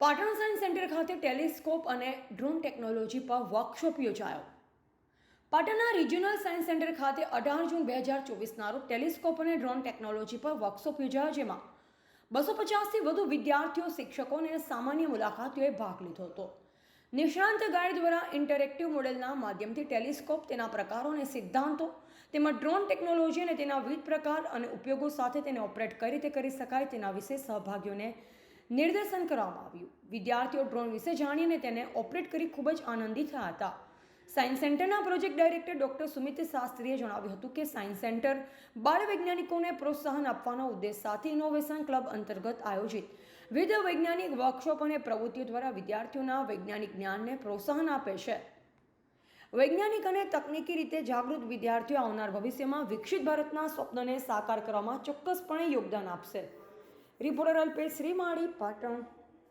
Patan science centre ખાતે telescope અને drone technology પર વર્કશોપ યોજાયો. પાટણના રિજિયોનલ સાયન્સ સેન્ટર ખાતે અઢાર જૂન બે હજાર ચોવીસના રોજ ટેલિસ્કોપ અને ડ્રોન ટેકનોલોજી પર વર્કશોપ યોજાયો, જેમાં બસો પચાસથી વધુ વિદ્યાર્થીઓ, શિક્ષકો અને સામાન્ય મુલાકાતીઓએ ભાગ લીધો હતો. નિષ્ણાંત ગાઈડ દ્વારા ઇન્ટરેક્ટિવ મોડેલના માધ્યમથી ટેલિસ્કોપ તેના પ્રકારો અને સિદ્ધાંતો તેમજ ડ્રોન ટેકનોલોજી અને તેના વિવિધ પ્રકાર અને ઉપયોગો સાથે તેને ઓપરેટ કઈ રીતે કરી શકાય તેના વિશે સહભાગીઓને નિર્દેશન કરવામાં આવ્યું. વિદ્યાર્થીઓ ડ્રોન વિશે જાણીને તેને ઓપરેટ કરી ખૂબ જ આનંદિત થયા હતા. સાયન્સ સેન્ટરના પ્રોજેક્ટ ડાયરેક્ટર ડૉક્ટર સુમિત શાસ્ત્રીએ જણાવ્યું હતું કે સાયન્સ સેન્ટર બાળ વૈજ્ઞાનિકોને પ્રોત્સાહન આપવાનો ઉદ્દેશ સાથે ઇનોવેશન ક્લબ અંતર્ગત આયોજિત. વિવિધ વૈજ્ઞાનિક વર્કશોપ અને પ્રવૃત્તિઓ દ્વારા વિદ્યાર્થીઓના વૈજ્ઞાનિક જ્ઞાનને પ્રોત્સાહન આપે છે. વૈજ્ઞાનિક અને તકનીકી રીતે જાગૃત વિદ્યાર્થીઓ આવનાર ભવિષ્યમાં વિકસિત ભારતના સ્વપ્નને સાકાર કરવામાં ચોક્કસપણે યોગદાન આપશે. ರಿಪುರರಲ್ಪೆ ಶ್ರೀಮಾಡಿ ಪಾಠ